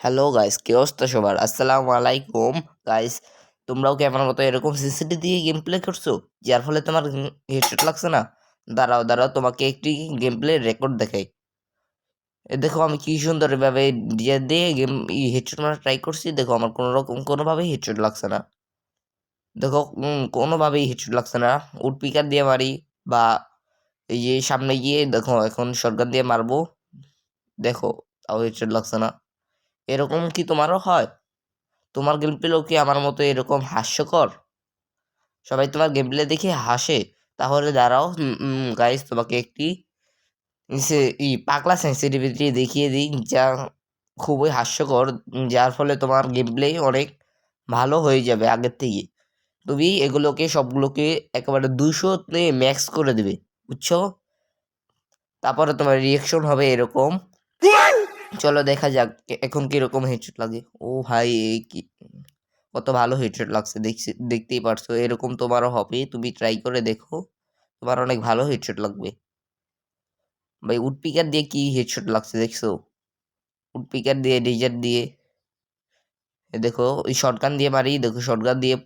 Hello guys কে অবস্থা সবার? আসসালামু আলাইকুম গাইস তোমরাও কি আমার মতো এরকম সিসিটি দিয়ে গেম প্লে করছ? যার ফলে তোমার হেডশট লাগছে না? দাঁড়াও দাঁড়াও, তোমাকে একটি গেম প্লে রেকর্ড দেখাই দেখো আমি কি সুন্দরভাবে ডিজার দিয়ে গেম হেডশট মারা ট্রাই করছি। দেখো আমার কোনো রকম কোনোভাবেই হেডশট লাগছে না। দেখো কোনোভাবেই হেডশট লাগছে না। উড পিকার দিয়ে মারি বা এই যে সামনে গিয়ে দেখো, এখন শটগান দিয়ে মারবো। দেখো, তাও হেডশট লাগছে না। এরকম কি তোমারও হয়? তোমার গেম প্লেও কি আমার মতো এরকম হাস্যকর? সবাই তোমার গেম প্লে দেখে হাসে। তাহলে দাঁড়াও গাইস তোমাকে একটি ই, পাগলা সেন্সিটিভিটি দেখিয়ে দিই, যা খুবই হাস্যকর, যার ফলে তোমার গেম প্লে অনেক ভালো হয়ে যাবে আগের থেকে। তুমি এগুলোকে, সবগুলোকে একেবারে দুশোতে ম্যাক্স করে দেবে, বুঝছ? তারপরে তোমার রিয়েকশন হবে এরকম। চলো দেখা যাক এখন কীরকম হেডশট লাগে। ও ভাই এই কি, কত ভালো হেডশট লাগছে, দেখছি, দেখতেই পারছ, এরকম তোমারও হবে, তুমি ট্রাই করে দেখো, তোমার অনেক ভালো হেডশট লাগবে। ভাই উড পিকার দিয়ে কি হেডশট লাগছে দেখছ? উড পিকার দিয়ে ডিজার দিয়ে দেখো, ওই শটগান দিয়ে মারি, দেখো শটগান দিয়ে